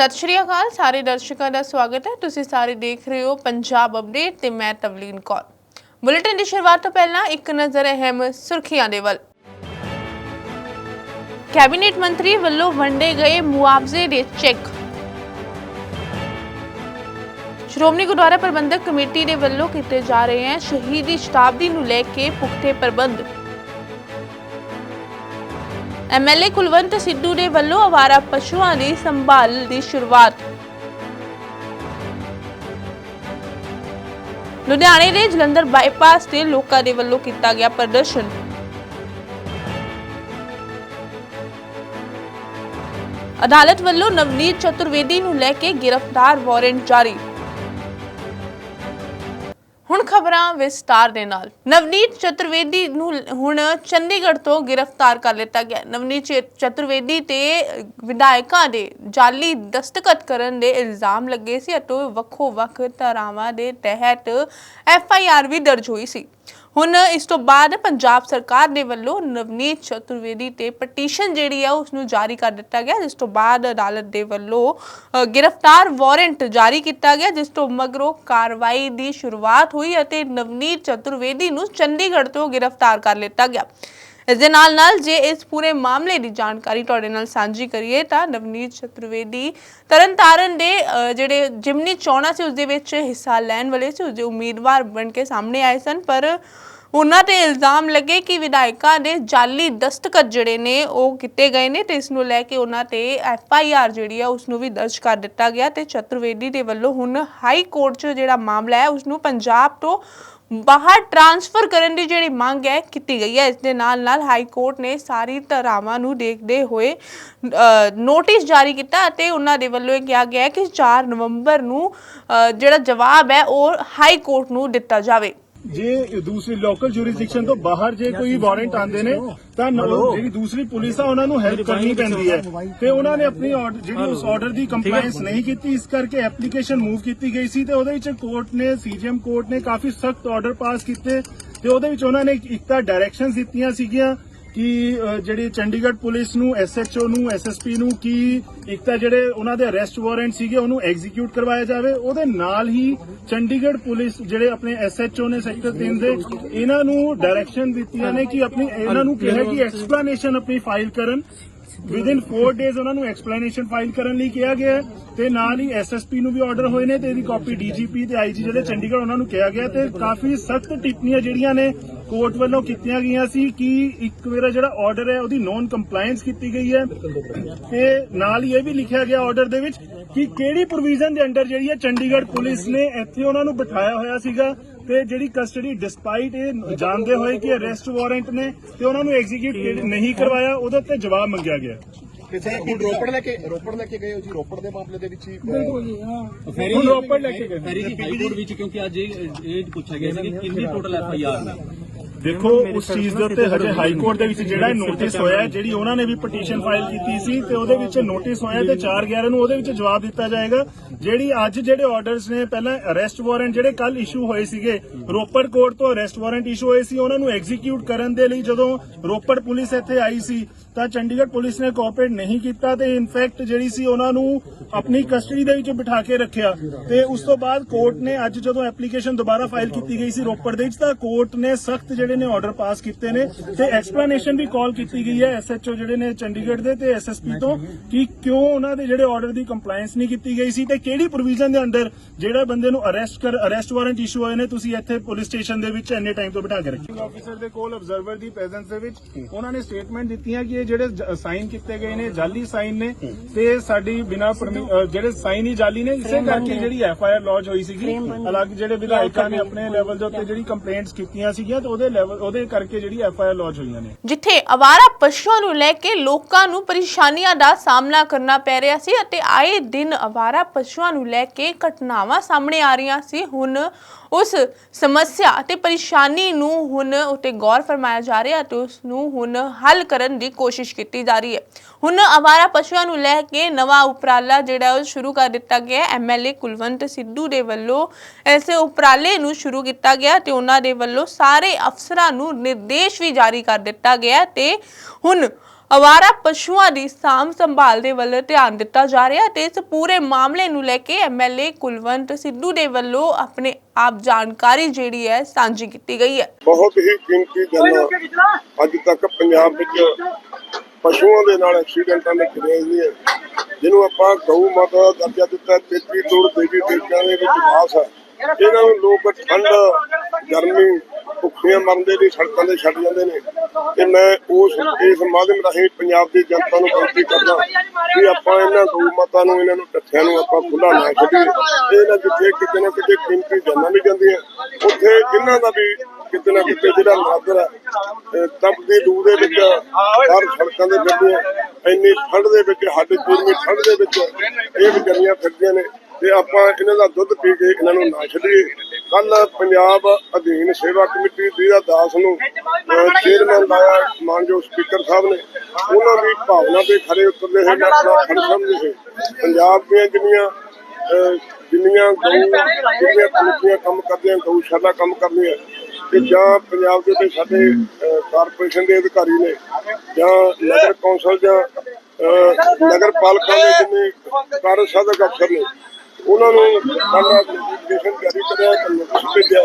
ਸਤਿ ਸ਼੍ਰੀ ਅਕਾਲ, ਸਾਰੇ ਦਰਸ਼ਕਾਂ ਦਾ ਸਵਾਗਤ ਹੈ। ਤੁਸੀਂ ਸਾਰੇ ਦੇਖ ਰਹੇ ਹੋ ਪੰਜਾਬ ਅਪਡੇਟ ਤੇ ਮੈਂ ਤਵਲੀਨ ਕੌਰ। ਬੁਲੇਟਿਨ ਦੀ ਸ਼ੁਰੂਆਤ ਤੋਂ ਪਹਿਲਾਂ ਇੱਕ ਨਜ਼ਰ ਅਹਿਮ ਸੁਰਖੀਆਂ ਦੇ ਵੱਲ। ਕੈਬਨਿਟ ਮੰਤਰੀ ਵੱਲੋਂ ਵੰਡੇ ਗਏ ਮੁਆਵਜ਼ੇ ਦੇ ਚੈੱਕ। ਸ਼੍ਰੋਮਣੀ ਗੁਰਦੁਆਰਾ ਪ੍ਰਬੰਧਕ ਕਮੇਟੀ ਦੇ ਵੱਲੋਂ ਕੀਤੇ ਜਾ ਰਹੇ ਹਨ ਸ਼ਹੀਦੀ ਸ਼ਤਾਬਦੀ ਨੂੰ ਲੈ ਕੇ ਪੁਖਤੇ ਪ੍ਰਬੰਧ। ਐਮਐਲਏ ਕੁਲਵੰਤ ਸਿੱਧੂ ਦੇ ਵੱਲੋਂ ਆਵਾਰਾ ਪਸ਼ੂਆਂ ਦੀ ਸੰਭਾਲ ਦੀ ਸ਼ੁਰੂਆਤ। ਲੁਧਿਆਣੇ ਦੇ ਜਲੰਧਰ ਬਾਈਪਾਸ ਤੇ ਲੋਕਾਂ ਦੇ ਵੱਲੋਂ ਕੀਤਾ ਗਿਆ ਪ੍ਰਦਰਸ਼ਨ। ਅਦਾਲਤ ਵੱਲੋਂ ਨਵਨੀਤ ਚਤੁਰਵੇਦੀ ਨੂੰ ਲੈ ਕੇ ਗ੍ਰਿਫਤਾਰ ਵਾਰੰਟ ਜਾਰੀ। ਹੁਣ ਖਬਰਾਂ ਵਿਸਤਾਰ ਦੇ ਨਾਲ। ਨਵਨੀਤ ਚਤੁਰਵੇਦੀ ਨੂੰ ਹੁਣ ਚੰਡੀਗੜ੍ਹ ਤੋਂ ਗ੍ਰਿਫਤਾਰ ਕਰ ਲਿੱਤਾ ਗਿਆ। ਨਵਨੀਤ ਚੇ- ਚਤੁਰਵੇਦੀ ਤੇ ਵਿਧਾਇਕਾਂ ਦੇ ਜਾਲੀ ਦਸਤਖਤ ਕਰਨ ਦੇ ਇਲਜ਼ਾਮ ਲੱਗੇ ਸੀ ਅਤੇ ਵੱਖੋ ਵੱਖ ਧਾਰਾਵਾਂ ਦੇ ਤਹਿਤ ਐਫ ਆਈ ਆਰ ਵੀ ਦਰਜ ਹੋਈ ਸੀ। ਹੁਣ ਇਸ ਤੋਂ ਬਾਅਦ ਪੰਜਾਬ ਸਰਕਾਰ ਦੇ ਵੱਲੋਂ ਨਵਨੀਤ ਚਤੁਰਵੇਦੀ ਤੇ ਪਟੀਸ਼ਨ ਜਿਹੜੀ ਆ ਉਸ ਨੂੰ ਜਾਰੀ ਕਰ ਦਿੱਤਾ ਗਿਆ ਜਿਸ ਤੋਂ ਬਾਅਦ ਅਦਾਲਤ ਦੇ ਵੱਲੋਂ ਅ, ਗ੍ਰਿਫਤਾਰ ਵਾਰੰਟ ਜਾਰੀ ਕੀਤਾ ਗਿਆ ਜਿਸ ਤੋਂ ਮਗਰੋਂ ਕਾਰਵਾਈ ਦੀ ਸ਼ੁਰੂਆਤ ਹੋਈ ਅਤੇ ਨਵਨੀਤ ਚਤੁਰਵੇਦੀ ਨੂੰ ਚੰਡੀਗੜ੍ਹ ਤੋਂ ਗ੍ਰਿਫਤਾਰ ਕਰ ਲਿੱਤਾ ਗਿਆ। ਇਸ ਦੇ ਨਾਲ ਨਾਲ ਜੇ ਇਸ ਪੂਰੇ ਮਾਮਲੇ ਦੀ ਜਾਣਕਾਰੀ ਤੁਹਾਡੇ ਨਾਲ ਸਾਂਝੀ ਕਰੀਏ ਤਾਂ ਨਵਨੀਤ ਚਤੁਰਵੇਦੀ ਤਰਨਤਾਰਨ ਦੇ ਜਿਹੜੇ ਜਿਮਨੀ ਚੋਣਾਂ ਸੀ ਉਸ ਦੇ ਵਿੱਚ ਹਿੱਸਾ ਲੈਣ ਵਾਲੇ ਸੀ ਉਸ ਦੇ ਉਮੀਦਵਾਰ ਬਣ ਕੇ ਸਾਹਮਣੇ ਆਏ ਸਨ, ਪਰ ਉਹਨਾਂ ਤੇ ਇਲਜ਼ਾਮ ਲੱਗੇ ਕਿ ਵਿਧਾਇਕਾਂ ਦੇ ਜਾਲੀ ਦਸਤਖਤ ਜਿਹੜੇ ਨੇ ਉਹ ਕੀਤੇ ਗਏ ਨੇ ਤੇ ਇਸ ਨੂੰ ਲੈ ਕੇ ਉਹਨਾਂ ਤੇ ਐਫ ਆਈ ਆਰ ਜਿਹੜੀ ਆ ਉਸ ਨੂੰ ਵੀ ਦਰਜ ਕਰ ਦਿੱਤਾ ਗਿਆ ਤੇ ਚਤੁਰਵੇਦੀ ਦੇ ਵੱਲੋਂ ਹੁਣ ਹਾਈ ਕੋਰਟ 'ਚ ਜਿਹੜਾ ਮਾਮਲਾ ਹੈ ਉਸ ਨੂੰ ਪੰਜਾਬ ਤੋਂ ਬਾਹਰ ਟਰਾਂਸਫਰ ਕਰਨ ਦੀ ਜਿਹੜੀ ਮੰਗ ਹੈ ਕੀਤੀ ਗਈ ਹੈ, ਇਸ ਦੇ ਨਾਲ ਨਾਲ ਹਾਈ ਕੋਰਟ ਨੇ ਸਾਰੀ ਧਾਰਾਵਾਂ ਨੂੰ ਦੇਖਦੇ ਹੋਏ ਨੋਟਿਸ ਜਾਰੀ ਕੀਤਾ ਅਤੇ ਉਹਨਾਂ ਦੇ ਵੱਲੋਂ ਇਹ ਕਿਹਾ ਗਿਆ ਹੈ ਕਿ 4 ਨਵੰਬਰ ਨੂੰ ਜਿਹੜਾ ਜਵਾਬ ਹੈ ਉਹ ਹਾਈ ਕੋਰਟ ਨੂੰ ਦਿੱਤਾ ਜਾਵੇ। ਜੇ ਦੂਸਰੀ ਲੋਕਲ ਜੁਰਿਸਡਿਕਸ਼ਨ ਤੋਂ ਬਾਹਰ ਜੇ ਕੋਈ ਵਾਰੰਟ ਆਉਂਦੇ ਨੇ ਤਾਂ ਜਿਹੜੀ ਦੂਸਰੀ ਪੁਲਿਸ ਆ ਉਹਨਾਂ ਨੂੰ ਹੈਲਪ ਕਰਨੀ ਪੈਂਦੀ ਹੈ। ਤੇ ਉਹਨਾਂ ਨੇ ਆਪਣੀ ਜਿਹੜੀ ਉਸ ਆਰਡਰ ਦੀ ਕੰਪਲਾਈਂਸ ਨਹੀਂ ਕੀਤੀ ਇਸ ਕਰਕੇ ਐਪਲੀਕੇਸ਼ਨ ਮੂਵ ਕੀਤੀ ਗਈ ਸੀ ਤੇ ਉਹਦੇ ਵਿੱਚ ਕੋਰਟ ਨੇ ਸੀਜੀਐਮ ਕੋਰਟ ਨੇ ਕਾਫੀ ਸਖਤ ਆਰਡਰ ਪਾਸ ਕੀਤੇ ਤੇ ਉਹਦੇ ਵਿੱਚ ਉਹਨਾਂ ਨੇ ਇੱਕ ਤਾਂ ਡਾਇਰੈਕਸ਼ਨਸ ਦਿੱਤੀਆਂ ਸੀਗੀਆਂ। ਕਿ ਜਿਹੜੀ ਚੰਡੀਗੜ੍ਹ ਪੁਲਿਸ ਨੂੰ ਐਸਐਚਓ ਨੂੰ ਐਸਐਸਪੀ ਨੂੰ ਕਿ ਇੱਕ ਤਾਂ ਜਿਹੜੇ ਉਹਨਾਂ ਦੇ ਅਰੈਸਟ ਵਾਰੰਟ ਸੀਗੇ, ਉਹਨੂੰ ਐਗਜ਼ੀਕਿਊਟ ਕਰਵਾਇਆ ਜਾਵੇ। ਉਹਦੇ ਨਾਲ ਹੀ ਚੰਡੀਗੜ੍ਹ ਪੁਲਿਸ ਜਿਹੜੇ ਆਪਣੇ ਐਸਐਚਓ ਨੇ ਸੈਕਟਰ 3 ਦੇ, ਇਹਨਾਂ ਨੂੰ ਡਾਇਰੈਕਸ਼ਨ ਦਿੱਤੀਆਂ ਨੇ ਕਿ ਆਪਣੀ, ਇਹਨਾਂ ਨੂੰ ਕਿਹਾ ਕਿ ਐਕਸਪਲੇਨੇਸ਼ਨ ਆਪਣੀ ਫਾਈਲ ਕਰਨ। ਵਿਦਿਨ 4 ਡੇਜ਼ ਉਹਨਾਂ ਨੂੰ ਐਕਸਪਲੇਨੇਸ਼ਨ ਫਾਈਲ ਕਰਨ ਲਈ ਕਿਹਾ ਗਿਆ ਤੇ ਨਾਲ ਹੀ ਐਸਐਸਪੀ ਨੂੰ ਵੀ ਆਰਡਰ ਹੋਏ ਨੇ ਤੇ ਇਹਦੀ ਕਾਪੀ ਡੀਜੀਪੀ ਤੇ ਆਈਜੀ ਜਿਹੜੇ ਚੰਡੀਗੜ੍ਹ ਉਹਨਾਂ ਨੂੰ ਕਿਹਾ ਗਿਆ ਤੇ ਕਾਫੀ ਸਖਤ ਟਿੱਪਣੀਆਂ ਜਿਹੜੀਆਂ ਨੇ ਕੋਰਟ ਵੱਲੋਂ ਕੀਤੀਆਂ ਗਈਆਂ ਸੀ ਕਿ ਇੱਕ ਮੇਰਾ ਜਿਹੜਾ ਆਰਡਰ ਹੈ ਉਹਦੀ ਨੋਨ ਕੰਪਲਾਈਂਸ ਕੀਤੀ ਗਈ ਹੈ। ਤੇ ਨਾਲ ਹੀ ਇਹ ਵੀ ਲਿਖਿਆ ਗਿਆ ਆਰਡਰ ਦੇ ਵਿੱਚ ਕਿ ਕਿਹੜੀ ਪ੍ਰੋਵੀਜ਼ਨ ਦੇ ਅੰਡਰ ਜਿਹੜੀ ਹੈ ਚੰਡੀਗੜ੍ਹ ਪੁਲਿਸ ਨੇ ਇੱਥੇ ਉਹਨਾਂ ਨੂੰ ਬਿਠਾਇਆ ਹੋਇਆ ਸੀਗਾ ਤੇ ਜਿਹੜੀ ਕਸਟਡੀ ਡਿਸਪਾਈਟ ਇਹ ਜਾਣਦੇ ਹੋਏ ਕਿ ਅਰੈਸਟ ਵਾਰੰਟ ਨੇ ਤੇ ਉਹਨਾਂ ਨੂੰ ਐਗਜ਼ੀਕਿਊਟ ਨਹੀਂ ਕਰਵਾਇਆ ਉਹਦੇ ਉੱਤੇ ਜਵਾਬ ਮੰਗਿਆ ਗਿਆ। ਕਿਸੇ ਹੁਣ ਰੋਪੜ ਲੈ ਕੇ ਰੋਪੜ ਲੈ ਕੇ ਗਏ ਹੋ ਜੀ? ਰੋਪੜ ਦੇ ਮਾਮਲੇ ਦੇ ਵਿੱਚ ਹੀ ਫੈਰੀ ਹੁਣ ਰੋਪੜ ਲੈ ਕੇ ਗਏ। ਫੈਰੀ ਜੀ ਹਾਈ ਕੋਰਟ ਵਿੱਚ ਕਿਉਂਕਿ ਅੱਜ ਇਹ ਇਹ ਪੁੱਛਿਆ ਗਿਆ ਸੀ ਕਿ ਕਿੰਨੀ ਟੋਟਲ ਐਫ ਆਈ ਆਰ ਨੇ? ਦੇਖੋ ਉਸ ਚੀਜ਼ ਦੇ ਉੱਤੇ ਹਜੇ ਹਾਈ ਕੋਰਟ ਦੇ ਵਿੱਚ ਜਿਹੜਾ ਨੋਟਿਸ ਹੋਇਆ ਹੈ, ਜਿਹੜੀ ਉਹਨਾਂ ਨੇ ਵੀ ਪਟੀਸ਼ਨ ਫਾਈਲ ਕੀਤੀ ਸੀ ਤੇ ਉਹਦੇ ਵਿੱਚ ਨੋਟਿਸ ਹੋਇਆ ਤੇ 4 11 ਨੂੰ ਉਹਦੇ ਵਿੱਚ ਜਵਾਬ ਦਿੱਤਾ ਜਾਏਗਾ। ਜਿਹੜੀ ਅੱਜ ਜਿਹੜੇ ਆਰਡਰਸ ਨੇ, ਪਹਿਲਾਂ ਅਰੈਸਟ ਵਾਰੰਟ ਜਿਹੜੇ ਕੱਲ ਇਸ਼ੂ ਹੋਏ ਸੀਗੇ, ਰੋਪੜ ਕੋਰਟ ਤੋਂ ਅਰੈਸਟ ਵਾਰੰਟ ਇਸ਼ੂ ਹੋਏ ਸੀ, ਉਹਨਾਂ ਨੂੰ ਐਗਜ਼ੀਕਿਊਟ ਕਰਨ ਦੇ ਲਈ ਜਦੋਂ ਰੋਪੜ ਪੁਲਿਸ ਇੱਥੇ ਆਈ ਸੀ, ਤਾਂ ਚੰਡੀਗੜ੍ਹ ਪੁਲਿਸ ਨੇ ਕੋਆਪਰੇਟ ਨਹੀਂ ਕੀਤਾ ਤੇ ਇਨਫੈਕਟ ਜਿਹੜੀ ਸੀ ਉਹਨਾਂ ਨੂੰ ਆਪਣੀ ਕਸਟਡੀ ਦੇ ਵਿੱਚ ਬਿਠਾ ਕੇ ਰੱਖਿਆ। ਤੇ ਉਸ ਤੋਂ ਬਾਅਦ ਕੋਰਟ ਨੇ ਅੱਜ ਜਦੋਂ ਐਪਲੀਕੇਸ਼ਨ ਦੁਬਾਰਾ ਫਾਈਲ ਕੀਤੀ ਗਈ ਸੀ ਰੋਪੜ ਦੇ ਵਿੱਚ, ਤਾਂ ਕੋਰਟ ਨੇ ਸਖਤ ਜਿਹੜੇ ਨੇ ਆਰਡਰ ਪਾਸ ਕੀਤੇ ਨੇ ਤੇ ਐਕਸਪਲੇਨੇਸ਼ਨ ਵੀ ਕਾਲ ਕੀਤੀ ਗਈ ਹੈ ਐਸਐਚਓ ਜਿਹੜੇ ਨੇ ਚੰਡੀਗੜ੍ਹ ਦੇ ਤੇ ਐਸਐਸਪੀ ਤੋਂ ਕਿ ਕਿਉਂ ਉਹਨਾਂ ਦੇ ਜਿਹੜੇ ਆਰਡਰ ਦੀ ਕੰਪਲਾਈਂਸ ਨਹੀਂ ਕੀਤੀ ਗਈ ਸੀ ਤੇ ਕਿਹੜੀ ਪ੍ਰੋਵੀਜ਼ਨ ਦੇ ਅੰਡਰ ਜਿਹੜਾ ਬੰਦੇ ਨੂੰ ਅਰੈਸਟ ਕਰ ਅਰੈਸਟ ਵਾਰੰਟ ਇਸ਼ੂ ਹੋਏ ਨੇ ਤੁਸੀਂ ਇੱਥੇ ਪੁਲਿਸ ਸਟੇਸ਼ਨ ਦੇ ਵਿੱਚ ਇੰਨੇ ਟਾਈਮ ਤੋਂ ਬਿਠਾ ਕੇ ਰੱਖਿਆ ਆਫੀਸਰ ਦੇ ਕੋਲ ਅਬਜ਼ਰਵਰ ਦੀ ਪ੍ਰੈਜ਼ੈਂਸ ਦੇ ਵਿੱਚ ਉਹਨਾਂ ਨੇ ਸਟੇਟਮੈਂਟ ਦਿੱਤੀਆਂ ਕਿ ਇਹ ਜਿਹੜੇ ਸਾਈਨ ਕੀਤੇ ਗਏ ਨੇ ਜਾਲੀ ਸਾਈਨ ਨੇ ਤੇ ਸਾਡੀ ਬਿਨਾ ਜਿਹੜੇ ਸਾਈਨ ਹੀ ਜਾਲੀ ਨੇ ਇਸੇ ਕਰਕੇ ਜਿਹੜੀ ਐਫ ਆਈ ਆਰ ਲੌਜ ਹੋਈ ਸੀਗੀ ਅਲੱਗ ਜਿਹੜੇ ਵਿਧਾਇਕਾਂ ਨੇ ਆਪਣੇ ਲੈਵਲ ਦੇ ਉੱਤੇ ਜਿਹੜੀ ਕੰਪਲੇਂਟਸ ਕੀਤੀਆਂ ਸੀਗੀਆਂ ਤੇ ਉਹਦੇ ਲੈਵਲ ਉਹਦੇ ਕਰਕੇ ਜਿਹੜੀ ਐਫ ਆਈ ਆਰ ਲੌਜ ਹੋਈਆਂ ਨੇ। ਜਿੱਥੇ ਅਵਾਰਾ ਪਸ਼ੂਆਂ ਨੂੰ ਲੈ ਕੇ ਲੋਕਾਂ ਨੂੰ ਪਰੇਸ਼ਾਨੀਆਂ ਦਾ ਸਾਹਮਣਾ ਕਰਨਾ ਪੈ ਰਿਹਾ ਸੀ ਅਤੇ ਆਏ ਦਿਨ ਅਵਾਰਾ ਪਸ਼ੂਆਂ ਨੂੰ ਲੈ ਕੇ ਘਟਨਾਵਾਂ ਸਾਹਮਣੇ ਆ ਰਹੀਆਂ ਸੀ। ਹੁਣ ਉਸ ਸਮੱਸਿਆ ਅਤੇ ਪਰੇਸ਼ਾਨੀ ਨੂੰ ਹੁਣ ਉਤੇ ਗੌਰ ਫਰਮਾਇਆ ਜਾ ਰਿਹਾ ਅਤੇ ਉਸ ਨੂੰ ਹੁਣ ਹੱਲ ਕਰਨ ਦੀ ਕੋਸ਼ਿਸ਼ ਕੀਤੀ ਜਾ ਰਹੀ ਹੈ। ਹੁਣ ਅਵਾਰਾ ਪਸ਼ੂਆਂ ਨੂੰ ਲੈ ਕੇ ਨਵਾਂ ਉਪਰਾਲਾ ਜਿਹੜਾ ਉਹ ਸ਼ੁਰੂ ਕਰ ਦਿੱਤਾ ਗਿਆ ਹੈ। ਐਮਐਲਏ ਕੁਲਵੰਤ ਸਿੱਧੂ ਦੇ ਵੱਲੋਂ ਐਸੇ ਉਪਰਾਲੇ ਨੂੰ ਸ਼ੁਰੂ ਕੀਤਾ ਗਿਆ ਤੇ ਉਹਨਾਂ ਦੇ ਵੱਲੋਂ ਸਾਰੇ ਅਫਸਰਾਂ ਨੂੰ ਨਿਰਦੇਸ਼ ਵੀ ਜਾਰੀ ਕਰ ਦਿੱਤਾ ਗਿਆ ਤੇ ਹੁਣ ਅਵਾਰਾ ਪਸ਼ੂਆਂ ਦੀ ਸਾਂਭ ਸੰਭਾਲ ਦੇ ਵੱਲ ਧਿਆਨ ਦਿੱਤਾ ਜਾ ਰਿਹਾ ਹੈ ਤੇ ਇਸ ਪੂਰੇ ਮਾਮਲੇ ਨੂੰ ਲੈ ਕੇ ਐਮਐਲਏ ਕੁਲਵੰਤ ਸਿੱਧੂ ਦੇ ਵੱਲੋਂ ਆਪਣੇ ਆਪ ਜਾਣਕਾਰੀ ਜਿਹੜੀ ਹੈ ਸਾਂਝੀ ਕੀਤੀ ਗਈ ਹੈ। ਬਹੁਤ ਹੀ ਕੀਮਤੀ ਜਾਨਾਂ ਅੱਜ ਤੱਕ ਪੰਜਾਬ ਵਿੱਚ ਪਸ਼ੂਆਂ ਦੇ ਨਾਲ ਐਕਸੀਡੈਂਟਾਂ ਦੇ ਖੜੇ ਨੇ ਜਿਹਨੂੰ ਆਪਾਂ ਗਊ ਮਾਤਾ ਦਾ ਦਰਜਾ ਦਿੱਤਾ ਤੇਤੀ ਤੋੜ ਦੇਵੀ ਦੇਵਤਿਆਂ ਦੇ ਵਿੱਚ ਵਾਸ ਹੈ। ਇਹਨਾਂ ਨੂੰ ਲੋਕ ਠੰਡ, ਗਰਮੀ, ਭੁੱਖੀਆਂ ਮਰਨ ਦੇ ਲਈ ਸੜਕਾਂ ਤੇ ਛੱਡ ਜਾਂਦੇ ਨੇ। ਤੇ ਮੈਂ ਉਸ, ਇਸ ਮਾਧਿਅਮ ਰਾਹੀਂ ਪੰਜਾਬ ਦੀ ਜਨਤਾ ਨੂੰ ਬੇਨਤੀ ਕਰਦਾ ਕਿ ਆਪਾਂ ਇਹਨਾਂ ਗਊ ਮਾਤਾ ਨੂੰ, ਇਹਨਾਂ ਨੂੰ ਟੱਠਿਆਂ ਨੂੰ ਆਪਾਂ ਖੁੱਲਾ ਨਾ ਛੱਡੀਏ। ਇਹਨਾਂ ਜਿੱਥੇ ਕਿਤੇ ਨਾ ਕਿਤੇ ਕੀਮਤੀ ਜਾਨਾਂ ਵੀ ਜਾਂਦੀਆਂ। ਉੱਥੇ ਇਹਨਾਂ ਦਾ ਵੀ ਕਿਤੇ ਨਾ ਕਿਤੇ ਜਿਹੜਾ ਨਾਦਰ ਹੈ ਤਪਦੀ ਲੂ ਦੇ ਵਿੱਚ ਹਰ ਸੜਕਾਂ ਦੇ ਫਿਰਦੇ ਆ ਇੰਨੀ ਠੰਡ ਦੇ ਵਿੱਚ ਹੱਡ ਚੂਰਮੀ ਠੰਡ ਦੇ ਵਿੱਚ ਇਹ ਵਿਚਾਰੀਆਂ ਫਿਰਦੀਆਂ ਨੇ। ਤੇ ਆਪਾਂ ਇਹਨਾਂ ਦਾ ਦੁੱਧ ਪੀ ਕੇ ਇਹਨਾਂ ਨੂੰ ਨਾ ਛੱਡੀਏ। ਕੱਲ ਪੰਜਾਬ ਅਧੀਨ ਸੇਵਾ ਕਮੇਟੀ ਦੀ ਨੂੰ ਚੇਅਰਮੈਨ ਲਾਇਆ ਮਾਨਯੋਗ ਸਪੀਕਰ ਸਾਹਿਬ ਨੇ। ਉਹਨਾਂ ਦੀ ਭਾਵਨਾ ਤੇ ਖਰੇ ਉਤਰਦੇ ਹੋਏ ਮੈਂ ਆਪਣਾ ਖੜ ਸਮਝਦੇ ਹੋਏ ਪੰਜਾਬ ਦੀਆਂ ਜਿੰਨੀਆਂ ਜਿੰਨੀਆਂ ਗਊ ਕਮੇਟੀਆਂ ਕੰਮ ਕਰਦੀਆਂ, ਗਊਸ਼ਾਲਾ ਕੰਮ ਕਰਦੀਆਂ, ਤੇ ਜਾਂ ਪੰਜਾਬ ਦੇ ਵਿੱਚ ਸਾਡੇ ਕਾਰਪੋਰੇਸ਼ਨ ਦੇ ਅਧਿਕਾਰੀ ਨੇ, ਜਾਂ ਨਗਰ ਕੌਂਸਲ ਜਾਂ ਨਗਰ ਪਾਲਿਕਾ ਦੇ ਜਿੰਨੇ ਕਾਰਜ ਸਾਧਕ ਅਫਸਰ ਨੇ ਉਹਨਾਂ ਨੂੰ ਨੋਟੀਫਿਕੇਸ਼ਨ ਜਾਰੀ ਕਰਿਆ ਕਿ ਨੋਟਿਸ ਭੇਜਿਆ।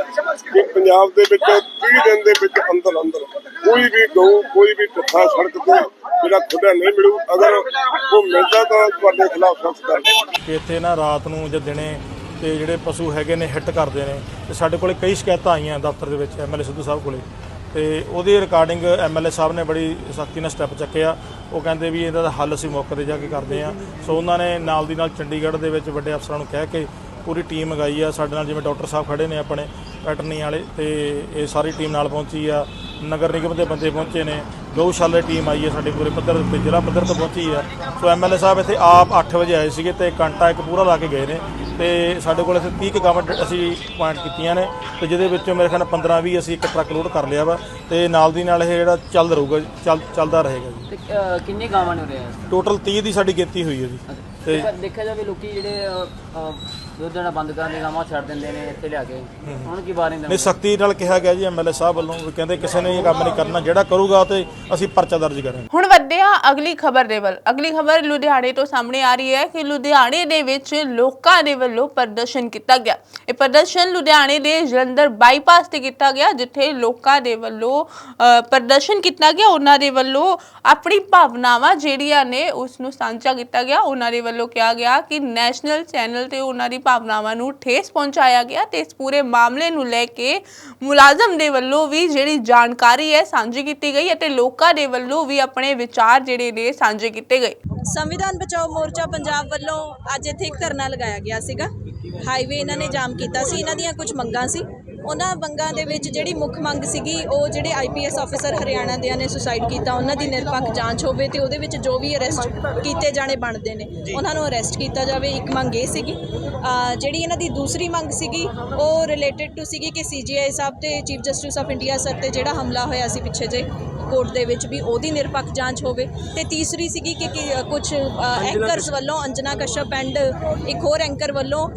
ਕਿ ਪੰਜਾਬ ਦੇ ਵਿੱਚ 30 ਦਿਨ ਦੇ ਵਿੱਚ ਅੰਦਰ ਅੰਦਰ ਕੋਈ ਵੀ ਗਊ, ਕੋਈ ਵੀ ਟੱਠਾ ਸੜਕ ਤੇ ਜਿਹੜਾ ਖੁੱਲਿਆ ਨਹੀਂ ਮਿਲੂ। ਅਗਰ ਉਹ ਮਿਲਦਾ ਤਾਂ ਤੁਹਾਡੇ ਖਿਲਾਫ ਸਖਤ ਕਾਰਵਾਈ ਇੱਥੇ ਨਾ ਰਾਤ ਨੂੰ ਜਾਂ ਦਿਨੇ ਤੇ ਜਿਹੜੇ ਪਸ਼ੂ ਹੈਗੇ ਨੇ, ਹਿੱਟ ਕਰਦੇ ਨੇ। ਤੇ ਸਾਡੇ ਕੋਲੇ ਕਈ ਸ਼ਿਕਾਇਤਾਂ ਆਈਆਂ ਦਫ਼ਤਰ ਦੇ ਵਿੱਚ ਐਮਐਲਏ ਸਿੱਧੂ ਸਾਹਿਬ ਕੋਲੇ। ਤੇ ਉਹਦੀ ਰਿਕਾਰਡਿੰਗ ਐਮਐਲਏ ਸਾਹਿਬ ਨੇ ਬੜੀ ਸਖਤੀ ਨਾਲ ਸਟੈਪ ਚੱਕਿਆ। ਉਹ ਕਹਿੰਦੇ ਵੀ ਇਹਦਾ ਹੱਲ ਅਸੀਂ ਮੌਕੇ ਤੇ ਜਾ ਕੇ ਕਰਦੇ ਆ ਸੋ ਉਹਨਾਂ ਨੇ ਨਾਲ ਦੀ ਨਾਲ ਚੰਡੀਗੜ੍ਹ ਦੇ ਵਿੱਚ ਵੱਡੇ ਅਫਸਰਾਂ ਨੂੰ ਕਹਿ ਕੇ ਪੂਰੀ ਟੀਮ ਮੰਗਾਈ ਆ। ਸਾਡੇ ਨਾਲ ਜਿਵੇਂ ਡਾਕਟਰ ਸਾਹਿਬ ਖੜੇ ਨੇ ਆਪਣੇ ਵੈਟਰਨੀ ਵਾਲੇ ਤੇ ਇਹ ਸਾਰੀ ਟੀਮ ਨਾਲ ਪਹੁੰਚੀ ਆ। ਨਗਰ ਨਿਗਮ ਦੇ ਬੰਦੇ ਪਹੁੰਚੇ ਨੇ। ਗਊਸ਼ਾਲਾ ਟੀਮ ਆਈ ਹੈ ਸਾਡੇ ਪੂਰੇ ਪੱਧਰ ਤੇ, ਜ਼ਿਲ੍ਹਾ ਪੱਧਰ ਤੋਂ ਪਹੁੰਚੀ ਆ। ਸੋ ਐਮਐਲਏ ਸਾਹਿਬ ਇੱਥੇ ਆਪ 8 ਵਜੇ ਆਏ ਸੀਗੇ ਤੇ ਘੰਟਾ ਇੱਕ ਪੂਰਾ ਲਾ ਕੇ ਗਏ ਨੇ। ਤੇ ਸਾਡੇ ਕੋਲ ਇੱਥੇ 30 ਕੁ ਗਵਰਨਮੈਂਟ ਅਸੀਂ ਪੁਆਇੰਟ ਕੀਤੀਆਂ ਨੇ ਤੇ ਜਿਹਦੇ ਵਿੱਚੋਂ ਮੇਰੇ ਖਿਆਲ ਨਾਲ 15 20 ਅਸੀਂ ਇੱਕ ਟਰੱਕ ਲੋਡ ਕਰ ਲਿਆ ਵਾ ਤੇ ਨਾਲ ਦੀ ਨਾਲ ਇਹ ਜਿਹੜਾ ਚੱਲ ਰਹੂਗਾ ਚੱਲ ਚੱਲਦਾ ਰਹੇਗਾ ਜੀ। ਤੇ ਕਿੰਨੇ ਗਾਵਾਂ ਨੇ ਉਰੇ ਟੋਟਲ 30 ਦੀ ਸਾਡੀ ਗਿਣਤੀ ਹੋਈ ਹੈ ਜੀ। ਤੇ ਪਰ ਦੇਖਿਆ ਜਾਵੇ ਲੋਕੀ ਜਿਹੜੇ ਦੁੱਧ ਦੇਣਾ ਬੰਦ ਕਰਨ ਦੀ ਗਾਵਾਂ ਛੱਡ ਦਿੰਦੇ ਨੇ ਇੱਥੇ ਲਿਆ ਕੇ। ਹੁਣ ਕੀ ਬਾਰੇ ਨਹੀਂ ਸਖਤੀ ਨਾਲ ਕਿਹਾ ਗਿਆ ਜੀ ਐਮਐਲਏ ਸਾਹਿਬ ਵੱਲੋਂ ਵੀ ਕਹਿੰਦੇ ਕਿਸੇ ਨੇ ਇਹ ਕੰਮ ਨਹੀਂ ਕਰਨਾ ਜਿਹੜਾ ਕਰੂਗਾ ਤੇ ਅਸੀਂ ਪਰਚਾ ਦਰਜ ਕਰਾਂਗੇ। ਹੁਣ ਵੱਧਦੇ ਹਾਂ ਅਗਲੀ ਖਬਰ ਦੇ ਵੱਲ। ਅਗਲੀ ਖਬਰ ਲੁਧਿਆਣੇ ਤੋਂ ਸਾਹਮਣੇ ਆ ਰਹੀ ਹੈ ਕਿ ਲੁਧਿਆਣੇ ਦੇ ਵਿੱਚ ਲੋਕਾਂ ਦੇ ਵੱਲੋਂ ਪ੍ਰਦਰਸ਼ਨ ਕੀਤਾ ਗਿਆ। ਇਹ ਪ੍ਰਦਰਸ਼ਨ ਲੁਧਿਆਣੇ ਦੇ ਜਲੰਧਰ ਬਾਈਪਾਸ ਤੇ ਕੀਤਾ ਗਿਆ ਜਿੱਥੇ ਲੋਕਾਂ ਦੇ ਵੱਲੋਂ ਪ੍ਰਦਰਸ਼ਨ ਕੀਤਾ ਗਿਆ। ਉਹਨਾਂ ਦੇ ਵੱਲੋਂ ਆਪਣੀ ਭਾਵਨਾਵਾਂ ਜਿਹੜੀਆਂ ਨੇ ਉਸ ਨੂੰ ਸਾਂਝਾ ਕੀਤਾ ਗਿਆ। ਉਹਨਾਂ ਦੇ ਵੱਲੋਂ ਕਿਹਾ ਗਿਆ ਕਿ ਨੈਸ਼ਨਲ ਚੈਨਲ ਤੇ ਉਹਨਾਂ ਦੀ ਭਾਵਨਾਵਾਂ ਨੂੰ ਠੇਸ ਪਹੁੰਚਾਇਆ ਗਿਆ ਤੇ ਇਸ ਪੂਰੇ ਮਾਮਲੇ ਨੂੰ ਲੈ ਕੇ ਮੁਲਾਜ਼ਮ ਦੇ ਵੱਲੋਂ ਵੀ ਜਿਹੜੀ ਜਾਣਕਾਰੀ ਹੈ ਸਾਂਝੀ ਕੀਤੀ ਗਈ ਅਤੇ ਲੋਕਾਂ ਦੇ ਵੱਲੋਂ ਵੀ ਆਪਣੇ ਵਿਚਾਰ ਜਿਹੜੇ ਨੇ ਸਾਂਝੇ ਕੀਤੇ ਗਏ। ਸੰਵਿਧਾਨ ਬਚਾਓ ਮੋਰਚਾ ਪੰਜਾਬ ਵੱਲੋਂ ਅੱਜ ਇੱਥੇ ਇੱਕ ਧਰਨਾ ਲਗਾਇਆ ਗਿਆ ਸੀਗਾ। ਹਾਈਵੇ ਇਹਨਾਂ ਨੇ ਜਾਮ ਕੀਤਾ ਸੀ ਇਹਨਾਂ ਦੀਆਂ ਕੁਝ ਮੰਗਾਂ ਸੀ। ਉਹਨਾਂ ਮੰਗਾਂ ਦੇ ਵਿੱਚ ਜਿਹੜੀ ਮੁੱਖ ਮੰਗ ਸੀਗੀ ਉਹ ਜਿਹੜੇ ਆਈਪੀਐਸ ਆਫੀਸਰ ਹਰਿਆਣਾ ਦੇ ਨੇ ਸੁਸਾਈਡ ਕੀਤਾ ਉਹਨਾਂ ਦੀ ਨਿਰਪੱਖ ਜਾਂਚ ਹੋਵੇ ਤੇ ਉਹਦੇ ਵਿੱਚ ਜੋ ਵੀ ਅਰੈਸਟ ਕੀਤੇ ਜਾਣੇ ਬਣਦੇ ਨੇ ਉਹਨਾਂ ਨੂੰ ਅਰੈਸਟ ਕੀਤਾ ਜਾਵੇ ਇੱਕ ਮੰਗ ਇਹ ਸੀਗੀ। ਜਿਹੜੀ ਇਹਨਾਂ ਦੀ ਦੂਸਰੀ ਮੰਗ ਸੀਗੀ ਉਹ ਰਿਲੇਟਡ ਟੂ ਸੀਗੀ ਕਿ ਸੀਜੀਆਈ ਸਾਹਿਬ ਤੇ chief justice of India sir ਤੇ ਜਿਹੜਾ ਹਮਲਾ ਹੋਇਆ ਸੀ ਪਿੱਛੇ ਜੇ ਕੋਰਟ ਦੇ ਵਿੱਚ ਵੀ ਉਹਦੀ ਨਿਰਪੱਖ ਜਾਂਚ ਹੋਵੇ। ਤੇ ਤੀਸਰੀ ਸੀਗੀ ਕਿ ਕੁਝ ਐਂਕਰਸ ਵੱਲੋਂ ਅੰਜਨਾ ਕਸ਼ਪ ਐਂਡ ਇੱਕ ਹੋਰ ਐਂਕਰ ਵੱਲੋਂ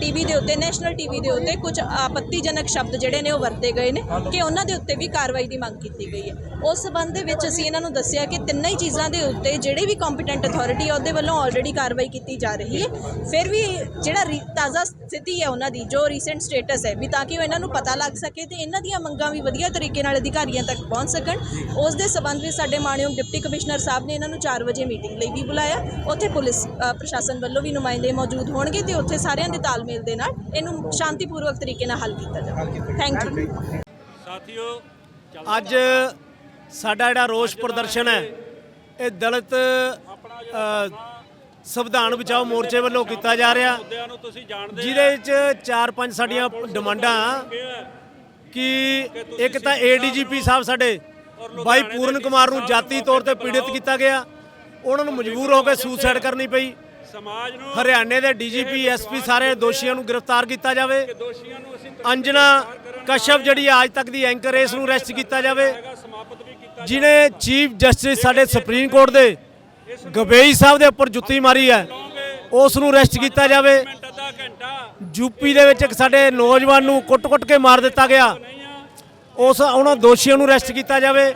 ਟੀਵੀ ਦੇ ਉੱਤੇ ਨੈਸ਼ਨਲ ਟੀਵੀ ਦੇ ਉੱਤੇ ਕੁਝ ਆਪੱਤੀਜਨਕ ਸ਼ਬਦ ਜਿਹੜੇ ਨੇ ਉਹ ਵਰਤੇ ਗਏ ਨੇ ਕਿ ਉਹਨਾਂ ਦੇ ਉੱਤੇ ਵੀ ਕਾਰਵਾਈ ਦੀ ਮੰਗ ਕੀਤੀ ਗਈ ਹੈ। ਉਸ ਸਬੰਧ ਦੇ ਵਿੱਚ ਅਸੀਂ ਇਹਨਾਂ ਨੂੰ ਦੱਸਿਆ ਕਿ ਤਿੰਨਾਂ ਹੀ ਚੀਜ਼ਾਂ ਦੇ ਉੱਤੇ ਜਿਹੜੇ ਵੀ ਕੰਪੀਟੈਂਟ ਅਥਾਰਟੀ ਹੈ ਉਹਦੇ ਵੱਲੋਂ ਆਲਰੇਡੀ ਕਾਰਵਾਈ ਕੀਤੀ ਜਾ ਰਹੀ ਹੈ। ਫਿਰ ਵੀ ਜਿਹੜਾ ਤਾਜ਼ਾ ਸਥਿਤੀ ਹੈ ਉਹਨਾਂ ਦੀ ਜੋ ਰੀਸੈਂਟ ਸਟੇਟਸ ਹੈ ਵੀ ਤਾਂ ਕਿ ਉਹ ਇਹਨਾਂ ਨੂੰ ਪਤਾ ਲੱਗ ਸਕੇ ਤੇ ਇਹਨਾਂ ਦੀਆਂ ਮੰਗਾਂ ਵੀ ਵਧੀਆ ਤਰੀਕੇ ਨਾਲ ਅਧਿਕਾਰੀਆਂ ਤੱਕ ਪਹੁੰਚ ਸਕਣ ਉਸ ਦੇ ਸਬੰਧ ਵਿੱਚ ਸਾਡੇ ਮਾਣਯੋਗ ਡਿਪਟੀ ਕਮਿਸ਼ਨਰ ਸਾਹਿਬ ਨੇ ਇਹਨਾਂ ਨੂੰ 4 ਵਜੇ ਮੀਟਿੰਗ ਲਈ ਵੀ ਬੁਲਾਇਆ। ਉੱਥੇ ਪੁਲਿਸ ਪ੍ਰਸ਼ਾਸਨ ਵੱਲੋਂ ਵੀ ਨੁਮਾਇੰਦੇ ਮੌਜੂਦ ਹੋਣਗੇ ਤੇ ਉੱਥੇ ਸਾਰਿਆਂ ਦੇ ਤਾਲਮੇਲ ਦੇ ਨਾਲ ਇਹਨੂੰ ਸ਼ਾਂਤੀਪੂਰਵਕ ਤਰੀਕੇ ਨਾਲ ਹੱਲ ਕੀਤਾ ਜਾਵੇ। ਥੈਂਕ ਯੂ ਅੱਜ ਸਾਡਾ ਜਿਹੜਾ ਰੋਸ ਪ੍ਰਦਰਸ਼ਨ ਹੈ ਇਹ ਦਲਿਤ ਸੰਵਿਧਾਨ ਬਚਾਓ ਮੋਰਚੇ ਵੱਲੋਂ ਕੀਤਾ ਜਾ ਰਿਹਾ। ਜਿਹਦੇ ਵਿੱਚ ਚਾਰ ਪੰਜ ਸਾਡੀਆਂ ਡਿਮਾਂਡਾਂ ਕਿ ਇੱਕ ਤਾਂ ਏਡੀਜੀਪੀ ਸਾਹਿਬ ਸਾਡੇ ਬਾਈ ਪੂਰਨ ਕੁਮਾਰ ਨੂੰ ਜਾਤੀ ਤੌਰ ਤੇ ਪੀੜਿਤ ਕੀਤਾ ਗਿਆ। ਉਹਨਾਂ ਨੂੰ ਮਜਬੂਰ ਹੋ ਕੇ ਸੁਸਾਈਡ ਕਰਨੀ ਪਈ। ਸਮਾਜ ਨੂੰ ਹਰਿਆਣੇ ਦੇ ਡੀਜੀਪੀ ਐਸਪੀ ਸਾਰੇ ਦੋਸ਼ੀਆਂ ਨੂੰ ਗ੍ਰਿਫਤਾਰ ਕੀਤਾ ਜਾਵੇ। ਅੰਜਨਾ ਕਸ਼ਪ ਜਿਹੜੀ ਅੱਜ ਤੱਕ ਦੀ ਐਂਕਰ ਇਸ ਨੂੰ ਅਰੈਸਟ ਕੀਤਾ ਜਾਵੇ। ਜਿਨੇ ਚੀਫ ਜਸਟਿਸ ਸਾਡੇ ਸੁਪਰੀਮ ਕੋਰਟ ਦੇ ਗਵੇਈ ਸਾਹਿਬ ਦੇ ਉੱਪਰ ਜੁੱਤੀ ਮਾਰੀ ਹੈ। ਉਸ ਨੂੰ ਅਰੈਸਟ ਕੀਤਾ ਜਾਵੇ। ਯੂਪੀ ਦੇ ਵਿੱਚ ਇੱਕ ਸਾਡੇ ਨੌਜਵਾਨ ਨੂੰ ਕੁੱਟ-ਕੁੱਟ ਕੇ ਮਾਰ ਦਿੱਤਾ ਗਿਆ। ਉਸ ਉਹਨਾਂ ਦੋਸ਼ੀਆਂ ਨੂੰ ਅਰੈਸਟ ਕੀਤਾ ਜਾਵੇ।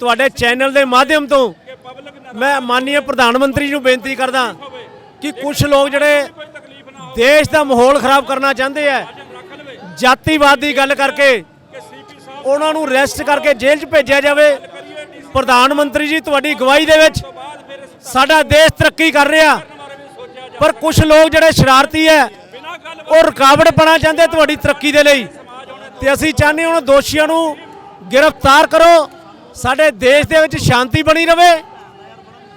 ਤੁਹਾਡੇ ਚੈਨਲ ਦੇ ਮਾਧਿਅਮ ਤੋਂ ਮੈਂ ਮਾਨਨੀय ਪ੍ਰਧਾਨ ਮੰਤਰੀ ਨੂੰ ਬੇਨਤੀ ਕਰਦਾ ਕਿ ਕੁਝ ਲੋਕ ਜਿਹੜੇ ਦੇਸ਼ ਦਾ ਮਾਹੌਲ ਖਰਾਬ ਕਰਨਾ ਚਾਹੁੰਦੇ ਆ, ਜਾਤੀਵਾਦ ਦੀ ਗੱਲ ਕਰਕੇ ਉਹਨਾਂ ਨੂੰ ਅਰੈਸਟ ਕਰਕੇ ਜੇਲ੍ਹ 'ਚ ਭੇਜਿਆ ਜਾਵੇ। ਪ੍ਰਧਾਨ ਮੰਤਰੀ ਜੀ, ਤੁਹਾਡੀ ਅਗਵਾਈ ਦੇ ਵਿੱਚ ਸਾਡਾ ਦੇਸ਼ ਤਰੱਕੀ ਕਰ ਰਿਹਾ। ਪਰ ਕੁਝ ਲੋਕ ਜਿਹੜੇ ਸ਼ਰਾਰਤੀ ਹੈ ਉਹ ਰੁਕਾਵਟ ਬਣਾ ਚਾਹੁੰਦੇ ਤੁਹਾਡੀ ਤਰੱਕੀ ਦੇ ਲਈ। ਤੇ ਅਸੀਂ ਚਾਹੁੰਦੇ ਉਹਨਾਂ ਦੋਸ਼ੀਆਂ ਨੂੰ ਗ੍ਰਿਫਤਾਰ ਕਰੋ, ਸਾਡੇ ਦੇਸ਼ ਦੇ ਵਿੱਚ ਸ਼ਾਂਤੀ ਬਣੀ ਰਵੇ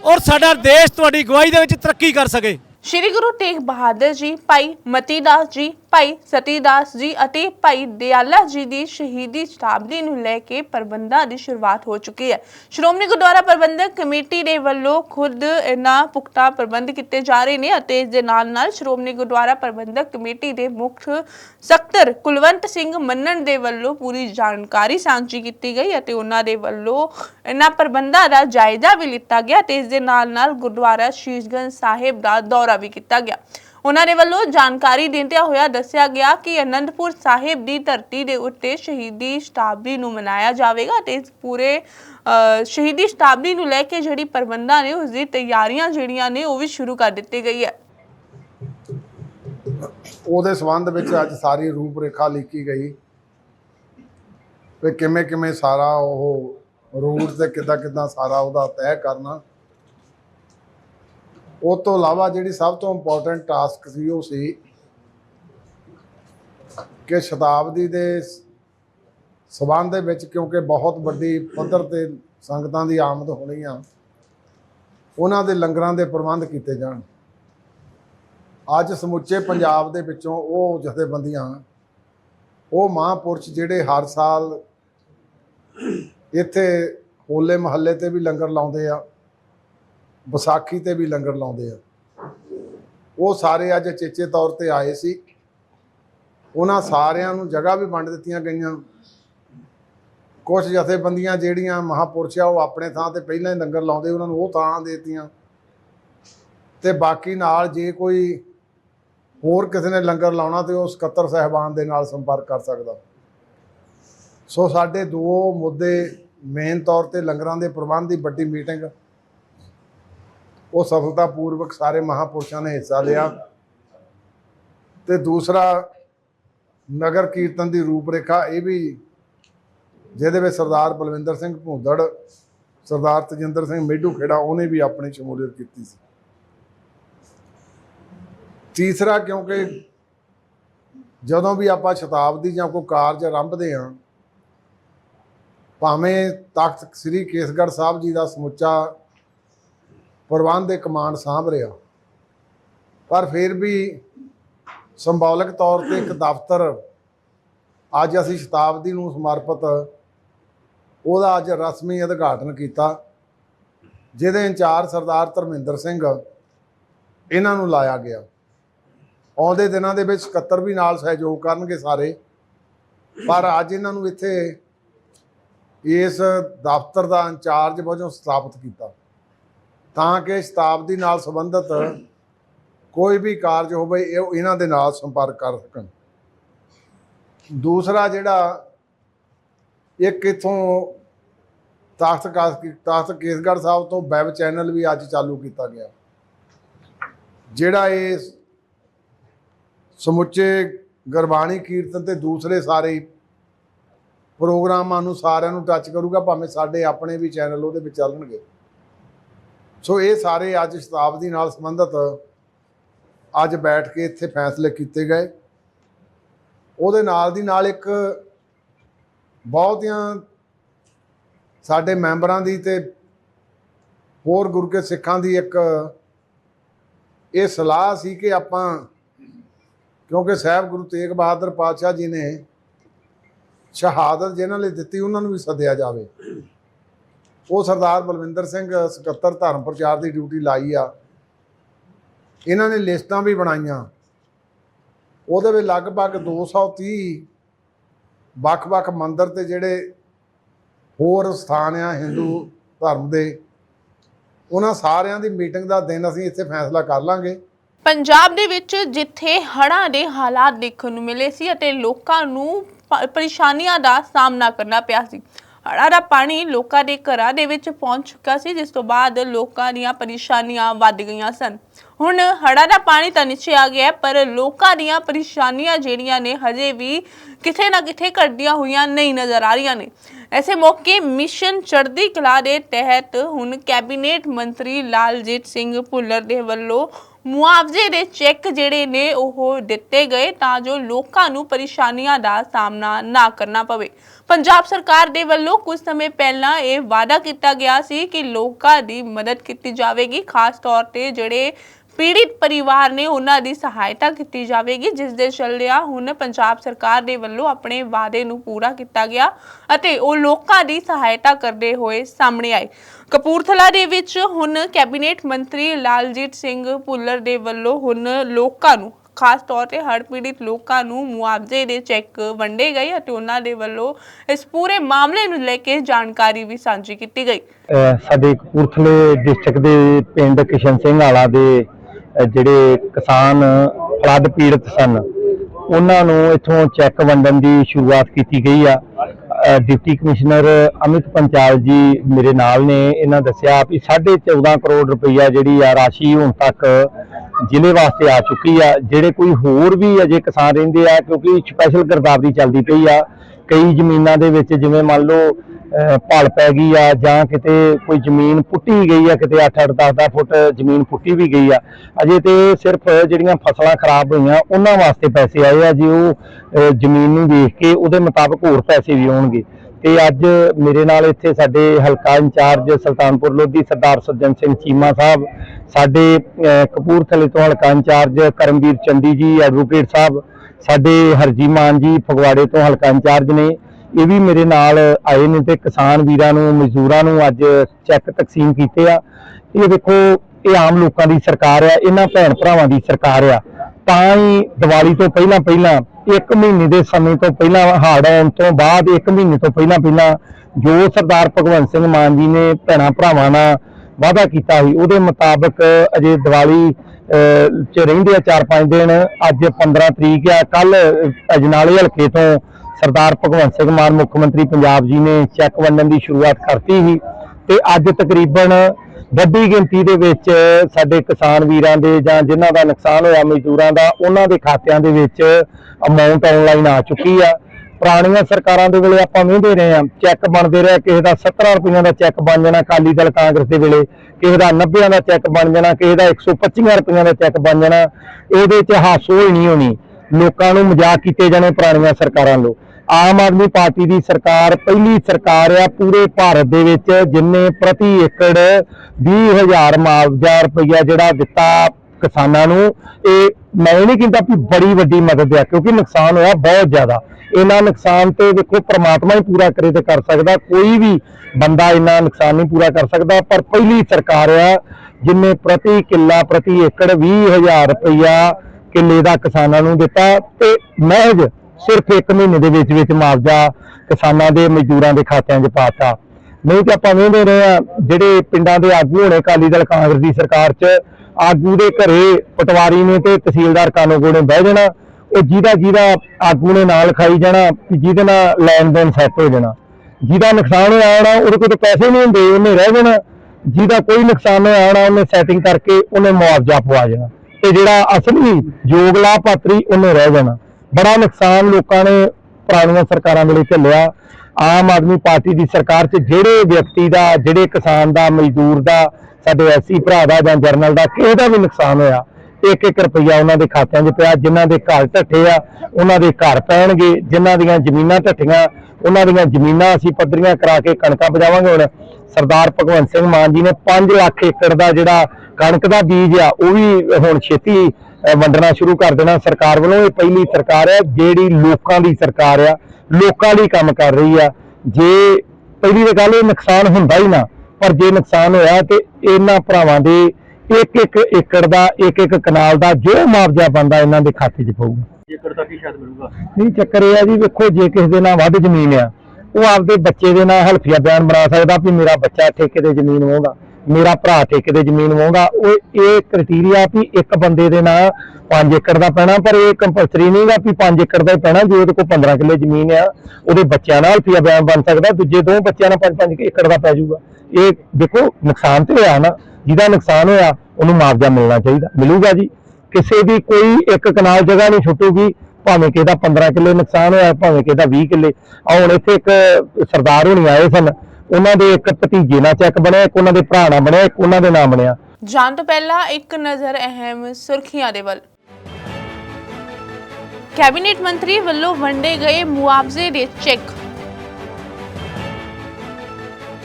ਔਰ ਸਾਡਾ ਦੇਸ਼ ਤੁਹਾਡੀ ਅਗਵਾਈ ਦੇ ਵਿੱਚ ਤਰੱਕੀ ਕਰ ਸਕੇ। ਸ਼੍ਰੀ ਗੁਰੂ ਤੇਗ ਬਹਾਦਰ ਜੀ, ਭਾਈ ਮਤੀ ਦਾਸ ਜੀ ਭਾਈ ਸਤੀਦਾਸ ਜੀ ਅਤੇ ਭਾਈ ਦਿਆਲਾ ਜੀ ਦੀ ਸ਼ਹੀਦੀ ਸ਼ਤਾਬਦੀ ਨੂੰ ਲੈ ਕੇ ਪ੍ਰਬੰਧਾਂ ਦੀ ਸ਼ੁਰੂਆਤ ਹੋ ਚੁੱਕੀ ਹੈ। ਸ਼੍ਰੋਮਣੀ ਗੁਰਦੁਆਰਾ ਪ੍ਰਬੰਧਕ ਕਮੇਟੀ ਦੇ ਵੱਲੋਂ ਖੁਦ ਇਹਨਾਂ ਪੁਖਤਾ ਪ੍ਰਬੰਧ ਕੀਤੇ ਜਾ ਰਹੇ ਨੇ ਅਤੇ ਇਸ ਦੇ ਨਾਲ ਨਾਲ ਸ਼੍ਰੋਮਣੀ ਗੁਰਦੁਆਰਾ ਪ੍ਰਬੰਧਕ ਕਮੇਟੀ ਦੇ ਮੁੱਖ ਸਕੱਤਰ ਕੁਲਵੰਤ ਸਿੰਘ ਮੰਨਣ ਦੇ ਵੱਲੋਂ ਪੂਰੀ ਜਾਣਕਾਰੀ ਸਾਂਝੀ ਕੀਤੀ ਗਈ ਅਤੇ ਉਹਨਾਂ ਦੇ ਵੱਲੋਂ ਇਹਨਾਂ ਪ੍ਰਬੰਧਾਂ ਦਾ ਜਾਇਜ਼ਾ ਵੀ ਲਿੱਤਾ ਗਿਆ ਤੇ ਇਸ ਦੇ ਨਾਲ ਨਾਲ ਗੁਰਦੁਆਰਾ ਸ਼ੀਸ਼ਗੰਜ ਸਾਹਿਬ ਦਾ ਦੌਰਾ ਵੀ ਕੀਤਾ ਗਿਆ। ਉਹਨਾਂ ਦੇ ਵੱਲੋਂ ਜਾਣਕਾਰੀ ਦਿੰਦਿਆਂ ਹੋਇਆ ਦੱਸਿਆ ਗਿਆ ਕਿ ਅਨੰਦਪੁਰ ਸਾਹਿਬ ਦੀ ਧਰਤੀ ਦੇ ਉੱਤੇ ਸ਼ਹੀਦੀ ਸ਼ਤਾਬਦੀ ਨੂੰ ਮਨਾਇਆ ਜਾਵੇਗਾ ਤੇ ਇਸ ਪੂਰੇ ਸ਼ਹੀਦੀ ਸ਼ਤਾਬਦੀ ਨੂੰ ਲੈ ਕੇ ਜਿਹੜੀ ਪ੍ਰਬੰਧਾਂ ਨੇ, ਉਸ ਦੀ ਤਿਆਰੀਆਂ ਜਿਹੜੀਆਂ ਨੇ, ਉਹ ਵੀ ਸ਼ੁਰੂ ਕਰ ਦਿੱਤੀ ਗਈ ਹੈ। ਉਹਦੇ ਸੰਬੰਧ ਵਿੱਚ ਅੱਜ ਸਾਰੀ ਰੂਪ ਰੇਖਾ ਲਿਖੀ ਗਈ ਵੀ ਕਿਵੇਂ ਕਿਵੇਂ ਸਾਰਾ ਉਹ ਰੂਟ ਤੇ ਕਿੱਦਾਂ ਕਿੱਦਾਂ ਸਾਰਾ ਉਹਦਾ ਤੈਅ ਕਰਨਾ ਉਹ ਤੋਂ ਇਲਾਵਾ ਜਿਹੜੀ ਸਭ ਤੋਂ ਇੰਪੋਰਟੈਂਟ ਟਾਸਕ ਸੀ ਉਹ ਸੀ ਕਿ ਸ਼ਤਾਬਦੀ ਦੇ ਸ- ਸੰਬੰਧ ਦੇ ਵਿੱਚ ਕਿਉਂਕਿ ਬਹੁਤ ਵੱਡੀ ਪੱਧਰ ਤੇ ਸੰਗਤਾਂ ਦੀ ਆਮਦ ਹੋਣੀ ਆ, ਉਹਨਾਂ ਦੇ ਲੰਗਰਾਂ ਦੇ ਪ੍ਰਬੰਧ ਕੀਤੇ ਜਾਣ। ਅੱਜ ਸਮੁੱਚੇ ਪੰਜਾਬ ਦੇ ਵਿੱਚੋਂ ਉਹ ਜਥੇਬੰਦੀਆਂ, ਉਹ ਮਹਾਂਪੁਰਸ਼ ਜਿਹੜੇ ਹਰ ਸਾਲ ਇੱਥੇ ਹੋਲੇ ਮਹੱਲੇ ਤੇ ਵੀ ਲੰਗਰ ਲਾਉਂਦੇ ਆ ਵਿਸਾਖੀ ਤੇ ਵੀ ਲੰਗਰ ਲਾਉਂਦੇ ਆ। ਉਹ ਸਾਰੇ ਅੱਜ ਚੇਚੇ ਤੌਰ ਤੇ ਆਏ ਸੀ। ਉਹਨਾਂ ਸਾਰਿਆਂ ਨੂੰ ਜਗ੍ਹਾ ਵੀ ਵੰਡ ਦਿੱਤੀਆਂ ਗਈਆਂ। ਕੁਝ ਜਥੇਬੰਦੀਆਂ ਜਿਹੜੀਆਂ ਮਹਾਂਪੁਰਸ਼ ਆ ਉਹ ਆਪਣੇ ਥਾਂ ਤੇ ਪਹਿਲਾਂ ਹੀ ਲੰਗਰ ਲਾਉਂਦੇ, ਉਹਨਾਂ ਨੂੰ ਉਹ ਥਾਂ ਦੇ ਦਿੱਤੀਆਂ। ਤੇ ਬਾਕੀ ਨਾਲ ਜੇ ਕੋਈ ਹੋਰ ਕਿਸੇ ਨੇ ਲੰਗਰ ਲਾਉਣਾ ਤੇ ਉਹ ਸਕੱਤਰ ਸਹਿਬਾਨ ਦੇ ਨਾਲ ਸੰਪਰਕ ਕਰ ਸਕਦਾ। ਸੋ ਸਾਡੇ ਦੋ ਮੁੱਦੇ ਮੇਨ ਤੌਰ ਤੇ ਲੰਗਰਾਂ ਦੇ ਪ੍ਰਬੰਧ ਦੀ ਵੱਡੀ ਮੀਟਿੰਗ ਉਹ ਸਫਲਤਾਪੂਰਵਕ ਸਾਰੇ ਮਹਾਪੁਰਸ਼ਾਂ ਨੇ ਹਿੱਸਾ ਲਿਆ। ਤੇ ਦੂਸਰਾ, ਨਗਰ ਕੀਰਤਨ ਦੀ ਰੂਪਰੇਖਾ ਇਹ ਵੀ, ਜਿਹਦੇ ਵਿੱਚ ਸਰਦਾਰ ਬਲਵਿੰਦਰ ਸਿੰਘ ਭੂੰਦੜ, ਸਰਦਾਰ ਤਜਿੰਦਰ ਸਿੰਘ ਮੇਢੂ ਖੇੜਾ, ਉਹਨੇ ਵੀ ਆਪਣੀ ਸ਼ਮੂਲੀਅਤ ਕੀਤੀ ਸੀ। ਤੀਸਰਾ, ਕਿਉਂਕਿ ਜਦੋਂ ਵੀ ਆਪਾਂ ਸ਼ਤਾਬਦੀ ਜਾਂ ਕੋਈ ਕਾਰਜ ਆਰੰਭਦੇ ਹਾਂ, ਭਾਵੇਂ ਤਖਤ ਸ੍ਰੀ ਕੇਸਗੜ੍ਹ ਸਾਹਿਬ ਜੀ ਦਾ ਸਮੁੱਚਾ ਪ੍ਰਬੰਧ ਦੇ ਕਮਾਂਡ ਸਾਂਭ ਰਿਹਾ। ਪਰ ਫਿਰ ਵੀ ਸਿੰਬੋਲਿਕ ਤੌਰ ਤੇ ਇੱਕ ਦਫ਼ਤਰ ਅੱਜ ਅਸੀਂ ਸ਼ਤਾਬਦੀ ਨੂੰ ਸਮਰਪਿਤ ਉਹਦਾ ਅੱਜ ਰਸਮੀ ਉਦਘਾਟਨ ਕੀਤਾ, ਜਿਹਦੇ ਇੰਚਾਰਜ ਸਰਦਾਰ ਧਰਮਿੰਦਰ ਸਿੰਘ ਇਹਨਾਂ ਨੂੰ ਲਾਇਆ ਗਿਆ। ਆਉਂਦੇ ਦਿਨਾਂ ਦੇ ਵਿੱਚ ਸਕੱਤਰ ਵੀ ਨਾਲ ਸਹਿਯੋਗ ਕਰਨਗੇ ਸਾਰੇ, ਪਰ ਅੱਜ ਇਹਨਾਂ ਨੂੰ ਇੱਥੇ ਇਸ ਦਫ਼ਤਰ ਦਾ ਇੰਚਾਰਜ ਵਜੋਂ ਸਥਾਪਿਤ ਕੀਤਾ। ਤਾਂ ਕਿ ਸ਼ਤਾਬਦੀ ਨਾਲ ਸੰਬੰਧਿਤ ਕੋਈ ਵੀ ਕਾਰਜ ਹੋਵੇ, ਇਹ ਇਹਨਾਂ ਦੇ ਨਾਲ ਸੰਪਰਕ ਕਰ ਸਕਣ। ਦੂਸਰਾ ਜਿਹੜਾ ਇੱਕ ਇਥੋਂ ਤਾਖਤ ਕਾਸ, ਤਖਤ ਕੇਸਗੜ੍ਹ ਸਾਹਿਬ ਤੋਂ ਵੈਬ ਚੈਨਲ ਵੀ ਅੱਜ ਚਾਲੂ ਕੀਤਾ ਗਿਆ। ਜਿਹੜਾ ਇਹ ਸਮੁੱਚੇ ਗੁਰਬਾਣੀ ਕੀਰਤਨ ਤੇ ਦੂਸਰੇ ਸਾਰੇ ਪ੍ਰੋਗਰਾਮਾਂ ਨੂੰ ਸਾਰਿਆਂ ਨੂੰ ਟੱਚ ਕਰੂਗਾ, ਭਾਵੇਂ ਸਾਡੇ ਆਪਣੇ ਵੀ ਚੈਨਲ ਉਹਦੇ ਵਿੱਚ ਚੱਲਣਗੇ। ਸੋ ਇਹ ਸਾਰੇ ਅੱਜ ਸ਼ਤਾਬਦੀ ਨਾਲ ਸੰਬੰਧਿਤ ਅੱਜ ਬੈਠ ਕੇ ਇੱਥੇ ਫੈਸਲੇ ਕੀਤੇ ਗਏ। ਉਹਦੇ ਨਾਲ ਦੀ ਨਾਲ ਇੱਕ ਬਹੁਤੀਆਂ ਸਾਡੇ ਮੈਂਬਰਾਂ ਦੀ ਤੇ ਹੋਰ ਗੁਰੂ ਕੇ ਸਿੱਖਾਂ ਦੀ ਇੱਕ ਇਹ ਸਲਾਹ ਸੀ ਕਿ ਆਪਾਂ, ਕਿਉਂਕਿ ਸਾਹਿਬ ਗੁਰੂ ਤੇਗ ਬਹਾਦਰ ਪਾਤਸ਼ਾਹ ਜੀ ਨੇ ਸ਼ਹਾਦਤ ਜਿਨ੍ਹਾਂ ਲਈ ਦਿੱਤੀ, ਉਹਨਾਂ ਨੂੰ ਵੀ ਸੱਦਿਆ ਜਾਵੇ। ਉਹ ਸਰਦਾਰ ਬਲਵਿੰਦਰ ਸਿੰਘ ਸਕੱਤਰ ਧਰਮ ਪ੍ਰਚਾਰ ਦੀ ਡਿਊਟੀ ਲਾਈ ਆ। ਇਹਨਾਂ ਨੇ ਲਿਸਟਾਂ ਵੀ ਬਣਾਈਆਂ। ਉਹਦੇ ਵਿੱਚ ਲਗਭਗ 230 ਵੱਖ-ਵੱਖ ਮੰਦਿਰ ਤੇ ਜਿਹੜੇ ਹੋਰ ਸਥਾਨ ਆ ਹਿੰਦੂ ਧਰਮ ਦੇ, ਉਹਨਾਂ ਸਾਰਿਆਂ ਦੀ ਮੀਟਿੰਗ ਦਾ ਦਿਨ ਅਸੀਂ ਇੱਥੇ ਫੈਸਲਾ ਕਰ ਲਾਂਗੇ। ਪੰਜਾਬ ਦੇ ਵਿੱਚ ਜਿੱਥੇ ਹੜ੍ਹਾਂ ਦੇ ਹਾਲਾਤ ਦੇਖਣ ਨੂੰ ਮਿਲੇ ਸੀ ਅਤੇ ਲੋਕਾਂ ਨੂੰ ਪ- ਪਰੇਸ਼ਾਨੀਆਂ ਦਾ ਸਾਹਮਣਾ ਕਰਨਾ ਪਿਆ ਸੀ ਹੜ੍ਹਾਂ ਦਾ ਪਾਣੀ ਲੋਕਾਂ ਦੇ ਘਰਾਂ ਦੇ ਵਿੱਚ ਪਹੁੰਚ ਚੁੱਕਾ ਸੀ, ਜਿਸ ਤੋਂ ਬਾਅਦ ਲੋਕਾਂ ਦੀਆਂ ਪਰੇਸ਼ਾਨੀਆਂ ਵੱਧ ਗਈਆਂ ਸਨ। ਹੁਣ ਹੜ੍ਹਾਂ ਦਾ ਪਾਣੀ ਤਾਂ ਨੀਚੇ ਆ ਗਿਆ ਪਰ ਲੋਕਾਂ ਦੀਆਂ ਪਰੇਸ਼ਾਨੀਆਂ ਜਿਹੜੀਆਂ ਨੇ, ਹਜੇ ਵੀ ਕਿਥੇ ਨਾ ਕਿਥੇ ਘਟਦੀਆਂ ਹੋਈਆਂ ਨਹੀਂ ਨਜ਼ਰ ਆ ਰਹੀਆਂ ਨੇ। ਐਸੇ ਮੌਕੇ ਮਿਸ਼ਨ ਚੜ੍ਹਦੀ ਕਲਾ ਦੇ ਤਹਿਤ ਹੁਣ ਕੈਬਨਿਟ ਮੰਤਰੀ ਲਾਲਜੀਤ ਸਿੰਘ ਭੁੱਲਰ ਦੇ ਵੱਲੋਂ ਮੁਆਵਜ਼ੇ ਦੇ ਚੈੱਕ ਜਿਹੜੇ ਨੇ ਉਹ ਦਿੱਤੇ ਗਏ ਤਾਂ ਜੋ ਲੋਕਾਂ ਨੂੰ ਪਰੇਸ਼ਾਨੀਆਂ ਦਾ ਸਾਹਮਣਾ ਨਾ ਕਰਨਾ ਪਵੇ। ਪੰਜਾਬ ਸਰਕਾਰ ਦੇ ਵੱਲੋਂ ਕੁਝ ਸਮੇਂ ਪਹਿਲਾਂ ਇਹ ਵਾਅਦਾ ਕੀਤਾ ਗਿਆ ਸੀ ਕਿ ਲੋਕਾਂ ਦੀ ਮਦਦ ਕੀਤੀ ਜਾਵੇਗੀ। ਖਾਸ ਤੌਰ ਤੇ ਜਿਹੜੇ ਪੀੜਿਤ ਪਰਿਵਾਰ ਨੇ ਉਹਨਾਂ ਦੀ ਸਹਾਇਤਾ ਕੀਤੀ ਜਾਵੇਗੀ, ਜਿਸ ਦੇ ਚੱਲਦਿਆਂ ਹੁਣ ਪੰਜਾਬ ਸਰਕਾਰ ਦੇ ਵੱਲੋਂ ਆਪਣੇ ਵਾਅਦੇ ਨੂੰ ਪੂਰਾ ਕੀਤਾ ਗਿਆ ਅਤੇ ਉਹ ਲੋਕਾਂ ਦੀ ਸਹਾਇਤਾ ਕਰਦੇ ਹੋਏ ਸਾਹਮਣੇ ਆਏ। ਕਪੂਰਥਲਾ ਦੇ ਵਿੱਚ ਹੁਣ ਕੈਬਨਿਟ ਮੰਤਰੀ ਲਾਲਜੀਤ ਸਿੰਘ ਭੁੱਲਰ ਦੇ ਵੱਲੋਂ ਹੁਣ ਲੋਕਾਂ ਨੂੰ, ਖਾਸ ਤੌਰ ਤੇ ਹੜ੍ਹ ਪੀੜਿਤ ਲੋਕਾਂ ਨੂੰ ਮੁਆਵਜ਼ੇ ਦੇ ਚੈੱਕ ਵੰਡੇ ਗਏ ਅਤੇ ਉਹਨਾਂ ਦੇ ਵੱਲੋਂ ਇਸ ਪੂਰੇ ਮਾਮਲੇ ਨੂੰ ਲੈ ਕੇ ਜਾਣਕਾਰੀ ਵੀ ਸਾਂਝੀ ਕੀਤੀ ਗਈ। ਸਾਡੇ ਕਪੂਰਥਲੇ ਡਿਸਟ੍ਰਿਕਟ ਦੇ ਪਿੰਡ ਕਿਸ਼ਨ ਸਿੰਘ ਵਾਲਾ ਦੇ ਜਿਹੜੇ ਕਿਸਾਨ ਫਲੱਡ ਪੀੜਤ ਸਨ, ਉਹਨਾਂ ਨੂੰ ਇਥੋਂ ਚੈੱਕ ਵੰਡਣ ਦੀ ਸ਼ੁਰੂਆਤ ਕੀਤੀ ਗਈ ਆ। ਡਿਪਟੀ ਕਮਿਸ਼ਨਰ ਅਮਿਤ ਪੰਚਾਲ ਜੀ ਮੇਰੇ ਨਾਲ ਨੇ, ਇਹਨਾਂ ਦੱਸਿਆ ਵੀ 14.5 ਕਰੋੜ ਰੁਪਈਆ ਜਿਹੜੀ ਆ ਰਾਸ਼ੀ ਹੁਣ ਤੱਕ ਜ਼ਿਲ੍ਹੇ ਵਾਸਤੇ ਆ ਚੁੱਕੀ ਆ, ਜਿਹੜੇ ਕੋਈ ਹੋਰ ਵੀ ਅਜੇ ਕਿਸਾਨ ਰਹਿੰਦੇ ਆ, ਕਿਉਂਕਿ ਸਪੈਸ਼ਲ ਗਰਦਾਵਰੀ ਚੱਲਦੀ ਪਈ ਆ, ਕਈ ਜ਼ਮੀਨਾਂ ਦੇ ਵਿੱਚ ਜਿਵੇਂ ਮੰਨ ਲਓ ਭਲ ਪੈ ਗਈ ਆ ਜਾਂ ਕਿਤੇ ਕੋਈ ਜ਼ਮੀਨ ਪੁੱਟੀ ਗਈ ਆ, ਕਿਤੇ 8-8 10-10 ਫੁੱਟ ਜ਼ਮੀਨ ਪੁੱਟੀ ਵੀ ਗਈ ਆ। ਅਜੇ ਤੇ ਸਿਰਫ ਜਿਹੜੀਆਂ ਫਸਲਾਂ ਖਰਾਬ ਹੋਈਆਂ, ਉਹਨਾਂ ਵਾਸਤੇ ਪੈਸੇ ਆਏ ਆ, ਜੀ ਉਹ ਜ਼ਮੀਨ ਨੂੰ ਵੇਖ ਕੇ ਉਹਦੇ ਮੁਤਾਬਕ ਹੋਰ ਪੈਸੇ ਵੀ ਆਉਣਗੇ। ਤੇ ਅੱਜ ਮੇਰੇ ਨਾਲ ਇੱਥੇ ਸਾਡੇ ਹਲਕਾ ਇੰਚਾਰਜ ਸੁਲਤਾਨਪੁਰ ਲੋਧੀ ਸਰਦਾਰ ਸੱਜਣ ਸਿੰਘ ਚੀਮਾ ਸਾਹਿਬ, ਸਾਡੇ ਕਪੂਰਥਲੇ ਤੋਂ ਹਲਕਾ ਇੰਚਾਰਜ ਕਰਮਵੀਰ ਚੰਡੀ ਜੀ, ਐਡਵੋਕੇਟ ਸਾਹਿਬ, ਸਾਡੇ ਹਰਜੀ ਮਾਨ ਜੀ ਫਗਵਾੜੇ ਤੋਂ ਹਲਕਾ ਇੰਚਾਰਜ ਨੇ ਇਹ ਵੀ ਮੇਰੇ ਨਾਲ ਆਏ ਨੇ ਤੇ ਕਿਸਾਨ ਵੀਰਾਂ ਨੂੰ, ਮਜ਼ਦੂਰਾਂ ਨੂੰ ਅੱਜ ਚੈੱਕ ਤਕਸੀਮ ਕੀਤੇ ਆ। ਇਹ ਦੇਖੋ, ਇਹ ਆਮ ਲੋਕਾਂ ਦੀ ਸਰਕਾਰ ਆ, ਇਹਨਾਂ ਭੈਣ ਭਰਾਵਾਂ ਦੀ ਸਰਕਾਰ ਆ। ਤਾਂ ਹੀ ਦੀਵਾਲੀ ਤੋਂ ਪਹਿਲਾਂ ਪਹਿਲਾਂ, ਇੱਕ ਮਹੀਨੇ ਦੇ ਸਮੇਂ ਤੋਂ ਪਹਿਲਾਂ ਹਾਰਡ ਆਉਣ ਤੋਂ ਬਾਅਦ ਇੱਕ ਮਹੀਨੇ ਤੋਂ ਪਹਿਲਾਂ ਪਹਿਲਾਂ ਜੋ ਸਰਦਾਰ ਭਗਵੰਤ ਸਿੰਘ ਮਾਨ ਜੀ ਨੇ ਭੈਣਾਂ ਭਰਾਵਾਂ ਨਾਲ ਵਾਅਦਾ ਕੀਤਾ ਸੀ, ਉਹਦੇ ਮੁਤਾਬਕ ਅਜੇ ਦੀਵਾਲੀ ਚ ਰਹਿੰਦੇ ਆ 4-5 ਦਿਨ, ਅੱਜ 15 ਤਰੀਕ ਆ ਕੱਲ ਅਜਨਾਲੇ ਹਲਕੇ ਤੋਂ ਸਰਦਾਰ ਭਗਵੰਤ ਸਿੰਘ ਮਾਨ, ਮੁੱਖ ਮੰਤਰੀ ਪੰਜਾਬ ਜੀ ਨੇ ਚੈੱਕ ਵੰਡਣ ਦੀ ਸ਼ੁਰੂਆਤ ਕਰਤੀ ਸੀ ਤੇ ਅੱਜ ਤਕਰੀਬਨ ਵੱਡੀ ਗਿਣਤੀ ਦੇ ਵਿੱਚ ਸਾਡੇ ਕਿਸਾਨ ਵੀਰਾਂ ਦੇ ਜਾਂ ਜਿਨ੍ਹਾਂ ਦਾ ਨੁਕਸਾਨ ਹੋਇਆ ਮਜ਼ਦੂਰਾਂ ਦਾ, ਉਹਨਾਂ ਦੇ ਖਾਤਿਆਂ ਦੇ ਵਿੱਚ ਅਮਾਉਂਟ ਆਨਲਾਈਨ ਆ ਚੁੱਕੀ ਆ। ਪੁਰਾਣੀਆਂ ਸਰਕਾਰਾਂ ਦੇ ਵੇਲੇ ਆਪਾਂ ਵੇਂਦੇ ਰਹੇ ਆ ਚੈੱਕ ਬਣਦੇ ਰਹੇ, ਕਿਸੇ ਦਾ 70 ਰੁਪਈਆਂ ਦਾ ਚੈੱਕ ਬਣ ਜਾਣਾ ਅਕਾਲੀ ਦਲ ਕਾਂਗਰਸ ਦੇ ਵੇਲੇ, ਕਿਸੇ ਦਾ 90 ਦਾ ਚੈੱਕ ਬਣ ਜਾਣਾ, ਕਿਸੇ ਦਾ 125 ਰੁਪਈਆਂ ਦਾ ਚੈੱਕ ਬਣ ਜਾਣਾ, ਇਹਦੇ 'ਚ ਹਾਸੋ ਹੀ ਨਹੀਂ ਹੋਣੀ। ਲੋਕਾਂ ਨੂੰ ਮਜ਼ਾਕ ਕੀਤੇ ਜਾਣੇ ਪੁਰਾਣੀਆਂ ਸਰਕਾਰਾਂ ਲੋ ਆਮ ਆਦਮੀ ਪਾਰਟੀ ਦੀ ਸਰਕਾਰ ਪਹਿਲੀ ਸਰਕਾਰ ਆ ਪੂਰੇ ਭਾਰਤ ਦੇ ਵਿੱਚ, ਜਿੰਨੇ ਪ੍ਰਤੀ ਏਕੜ 20000 ਮੁਆਵਜ਼ਾ ਰੁਪਈਆ ਜਿਹੜਾ ਦਿੱਤਾ ਕਿਸਾਨਾਂ ਨੂੰ, ਇਹ ਮੈਂ ਇਹ ਨਹੀਂ ਕਹਿੰਦਾ ਵੀ ਬੜੀ ਵੱਡੀ ਮਦਦ ਆ, ਕਿਉਂਕਿ ਨੁਕਸਾਨ ਹੋਇਆ ਬਹੁਤ ਜ਼ਿਆਦਾ। ਇਹਨਾਂ ਨੁਕਸਾਨ ਤੇ ਦੇਖੋ ਪ੍ਰਮਾਤਮਾ ਹੀ ਪੂਰਾ ਕਰੇ ਤੇ ਕਰ ਸਕਦਾ, ਕੋਈ ਵੀ ਬੰਦਾ ਇੰਨਾ ਨੁਕਸਾਨ ਨਹੀਂ ਪੂਰਾ ਕਰ ਸਕਦਾ, ਪਰ ਪਹਿਲੀ ਸਰਕਾਰ ਆ, ਜਿਨੇ ਪ੍ਰਤੀ ਕਿੱਲਾ, ਪ੍ਰਤੀ ਏਕੜ 20000 ਰੁਪਈਆ ਕਿੱਲੇ ਦਾ ਕਿਸਾਨਾਂ ਨੂੰ ਦਿੱਤਾ ਤੇ ਮਹਿਜ ਸਿਰਫ 1 ਮਹੀਨੇ ਦੇ ਵਿੱਚ ਵਿੱਚ ਮੁਆਵਜ਼ਾ ਕਿਸਾਨਾਂ ਦੇ ਮਜ਼ਦੂਰਾਂ ਦੇ ਖਾਤਿਆਂ 'ਚ ਪਾਤਾ ਨਹੀਂ ਤਾਂ ਆਪਾਂ ਵੇਖਦੇ ਰਹੇ ਆ ਜਿਹੜੇ ਪਿੰਡਾਂ ਦੇ ਆਗੂ ਹੋਣੇ ਅਕਾਲੀ ਦਲ ਕਾਂਗਰਸ ਦੀ ਸਰਕਾਰ 'ਚ, ਆਗੂ ਦੇ ਘਰੇ ਪਟਵਾਰੀ ਨੇ ਤੇ ਤਹਿਸੀਲਦਾਰ ਕਾਨੂੰਗੋ ਨੇ ਬਹਿ ਜਾਣਾ, ਉਹ ਜਿਹਦਾ ਜਿਹਦਾ ਆਗੂ ਨੇ ਨਾਲ ਖਾਈ ਜਾਣਾ, ਜਿਹਦੇ ਨਾਲ ਲੈਣ ਦੇਣ ਸੈੱਟ ਹੋ ਜਾਣਾ। ਜਿਹਦਾ ਨੁਕਸਾਨ ਹੋਇਆ ਹੋਣਾ, ਉਹਦੇ ਕੋਲ ਤਾਂ ਪੈਸੇ ਨਹੀਂ ਹੁੰਦੇ, ਉਹਨੇ ਰਹਿ ਜਾਣਾ। ਜਿਹਦਾ ਕੋਈ ਨੁਕਸਾਨ ਹੋਇਆ ਹੋਣਾ, ਉਹਨੇ ਸੈਟਿੰਗ ਕਰਕੇ ਉਹਨੇ ਮੁਆਵਜ਼ਾ ਪਵਾ ਜਾਣਾ ਤੇ ਜਿਹੜਾ ਅਸਲੀ ਯੋਗ ਲਾਭਪਾਤਰੀ ਉਹਨੇ ਰਹਿ ਜਾਣਾ। ਬੜਾ ਨੁਕਸਾਨ ਲੋਕਾਂ ਨੇ ਪੁਰਾਣੀਆਂ ਸਰਕਾਰਾਂ ਵੇਲੇ ਝੱਲਿਆ। ਆਮ ਆਦਮੀ ਪਾਰਟੀ ਦੀ ਸਰਕਾਰ 'ਚ ਜਿਹੜੇ ਵਿਅਕਤੀ ਦਾ, ਜਿਹੜੇ ਕਿਸਾਨ ਦਾ, ਮਜ਼ਦੂਰ ਦਾ, ਸਾਡੇ ਐਸੀ ਭਰਾ ਦਾ ਜਾਂ ਜਰਨਲ ਦਾ ਕਿਸੇ ਦਾ ਵੀ ਨੁਕਸਾਨ ਹੋਇਆ ਇੱਕ ਇੱਕ ਰੁਪਈਆ ਉਹਨਾਂ ਦੇ ਖਾਤਿਆਂ 'ਚ ਪਿਆ। ਜਿਨ੍ਹਾਂ ਦੇ ਘਰ ਢੱਠੇ ਆ, ਉਹਨਾਂ ਦੇ ਘਰ ਪੈਣਗੇ। ਜਿਨ੍ਹਾਂ ਦੀਆਂ ਜ਼ਮੀਨਾਂ ਢੱਠੀਆਂ, ਉਹਨਾਂ ਦੀਆਂ ਜ਼ਮੀਨਾਂ ਅਸੀਂ ਪੱਧਰੀਆਂ ਕਰਾ ਕੇ ਕਣਕਾਂ ਪਜਾਵਾਂਗੇ ਹੁਣ। ਸਰਦਾਰ ਭਗਵੰਤ ਸਿੰਘ ਮਾਨ ਜੀ ਨੇ 5 ਲੱਖ ਏਕੜ ਦਾ ਜਿਹੜਾ ਕਣਕ ਦਾ ਬੀਜ ਆ ਉਹ ਵੀ ਹੁਣ ਛੇਤੀ ਵੰਡਣਾ ਸ਼ੁਰੂ ਕਰ ਦੇਣਾ। ਸਰਕਾਰ ਵੱਲੋਂ ਇਹ ਪਹਿਲੀ ਸਰਕਾਰ ਹੈ ਜਿਹੜੀ ਲੋਕਾਂ ਦੀ ਸਰਕਾਰ ਆ ਲੋਕਾਂ ਲਈ ਕੰਮ ਕਰ ਰਹੀ ਆ। ਜੇ ਪਹਿਲੀ ਤਾਂ ਗੱਲ ਇਹ ਨੁਕਸਾਨ ਹੁੰਦਾ ਹੀ ਨਾ ਪਰ ਜੇ ਨੁਕਸਾਨ ਹੋਇਆ ਤੇ ਇਹਨਾਂ ਭਰਾਵਾਂ ਦੇ ਇੱਕ ਇੱਕ ਏਕੜ ਦਾ ਇੱਕ ਇੱਕ ਕਨਾਲ ਦਾ ਜੋ ਮੁਆਵਜ਼ਾ ਬੰਦਾ ਇਹਨਾਂ ਦੇ ਖਾਤੇ 'ਚ ਪਊਗਾ ਏਕੜ ਸ਼ਾਇਦ ਮਿਲੂਗਾ? ਨਹੀਂ ਚੱਕਰ ਇਹ ਆ ਜੀ ਵੇਖੋ ਜੇ ਕਿਸੇ ਦੇ ਨਾਲ ਵੱਧ ਜ਼ਮੀਨ ਆ ਉਹ ਆਪਦੇ ਬੱਚੇ ਦੇ ਨਾਲ ਹਲਫੀਆ ਬਿਆਨ ਬਣਾ ਸਕਦਾ ਵੀ ਮੇਰਾ ਬੱਚਾ ਠੇਕੇ ਤੇ ਜ਼ਮੀਨ ਵਾਹੁੰਦਾ ਮੇਰਾ ਭਰਾ ਠੇਕੇ ਤੇ ਜ਼ਮੀਨ ਵਾਹੁੰਦਾ, ਉਹ ਇਹ ਕ੍ਰਾਈਟੇਰੀਆ ਵੀ ਇੱਕ ਬੰਦੇ ਦੇ ਨਾਂ 5 ਏਕੜ ਦਾ ਪੈਣਾ, ਪਰ ਇਹ ਕੰਪਲਸਰੀ ਨਹੀਂਗਾ ਵੀ 5 ਏਕੜ ਦਾ ਹੀ ਪੈਣਾ, ਜੇ ਉਹਦੇ ਕੋਲ 15 ਕਿੱਲੇ ਜ਼ਮੀਨ ਆ, ਉਹਦੇ ਬੱਚਿਆਂ ਨਾਲ ਫੀਆ ਬਿਆਨ ਬਣ ਸਕਦਾ, ਦੂਜੇ ਦੋ ਬੱਚਿਆਂ ਨਾਲ 5-5 ਏਕੜ ਦਾ ਪੈ ਜਾਊਗਾ। ਇਹ ਦੇਖੋ, ਨੁਕਸਾਨ ਤੇ ਹੋਇਆ ਨਾ, ਜਿਹਦਾ ਨੁਕਸਾਨ ਹੋਇਆ, ਉਹਨੂੰ ਮੁਆਵਜ਼ਾ ਮਿਲਣਾ ਚਾਹੀਦਾ, ਮਿਲੂਗਾ ਜੀ। ਕਿਸੇ ਦੀ ਕੋਈ ਇੱਕ ਕਨਾਲ ਜਗ੍ਹਾ ਨਹੀਂ ਛੁੱਟੂਗੀ, ਭਾਵੇਂ ਕਿਹਦਾ 15 ਕਿੱਲੇ ਨੁਕਸਾਨ ਹੋਇਆ, ਭਾਵੇਂ ਕਿਹਦਾ 20 ਕਿੱਲੇ। ਆ ਹੁਣ ਇੱਥੇ ਇੱਕ ਸਰਦਾਰ ਹੋਣੀ ਆਏ ਸਨ ਉਹਨਾਂ ਦੇ ਇੱਕ ਭਤੀਜੇ ਨਾਲ ਚੈੱਕ ਬਣਿਆ, ਇੱਕ ਉਹਨਾਂ ਦੇ ਭਰਾ ਨਾਲ ਬਣਿਆ, ਇੱਕ ਉਹਨਾਂ ਦੇ ਨਾਮ ਬਣਿਆ। ਜਾਣ ਤੋਂ ਪਹਿਲਾਂ ਇੱਕ ਨਜ਼ਰ ਅਹਿਮ ਸੁਰਖੀਆਂ ਦੇ ਵੱਲ। ਕੈਬਨਿਟ ਮੰਤਰੀ ਵੱਲੋਂ ਵੰਡੇ ਗਏ ਮੁਆਵਜ਼ੇ ਦੇ ਚੈੱਕ।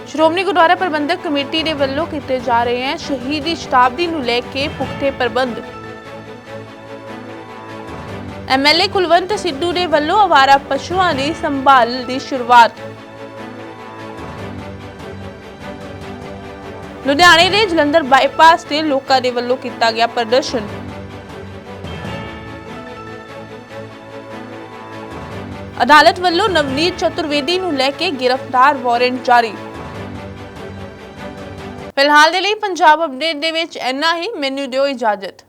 ਸ਼੍ਰੋਮਣੀ ਗੁਰਦੁਆਰਾ ਪ੍ਰਬੰਧਕ ਕਮੇਟੀ ਦੇ ਵੱਲੋਂ ਕੀਤੇ ਜਾ ਰਹੇ ਹਨ ਸ਼ਹੀਦੀ ਸ਼ਤਾਬਦੀ ਨੂੰ ਲੈ ਕੇ ਪੁਖਤੇ ਪ੍ਰਬੰਧ। ਐਮਐਲਏ ਕੁਲਵੰਤ ਸਿੱਧੂ ਦੇ ਵੱਲੋਂ ਆਵਾਰਾ ਪਸ਼ੂਆਂ ਦੀ ਸੰਭਾਲ ਦੀ ਸ਼ੁਰੂਆਤ। ਲੁਧਿਆਣੇ ਦੇ ਜਲੰਧਰ ਬਾਈਪਾਸ ਤੇ ਲੋਕਾਂ ਦੇ ਵੱਲੋਂ ਕੀਤਾ ਗਿਆ ਪ੍ਰਦਰਸ਼ਨ। ਅਦਾਲਤ ਵੱਲੋਂ ਨਵਨੀਤ ਚਤੁਰਵੇਦੀ ਨੂੰ ਲੈ ਕੇ ਗ੍ਰਿਫਤਾਰ ਵਾਰੰਟ ਜਾਰੀ। ਫਿਲਹਾਲ ਦੇ ਲਈ ਪੰਜਾਬ ਅਪਡੇਟ ਦੇ ਵਿੱਚ ਇੰਨਾ ਹੀ। ਮੈਨੂੰ ਦਿਓ ਇਜਾਜ਼ਤ।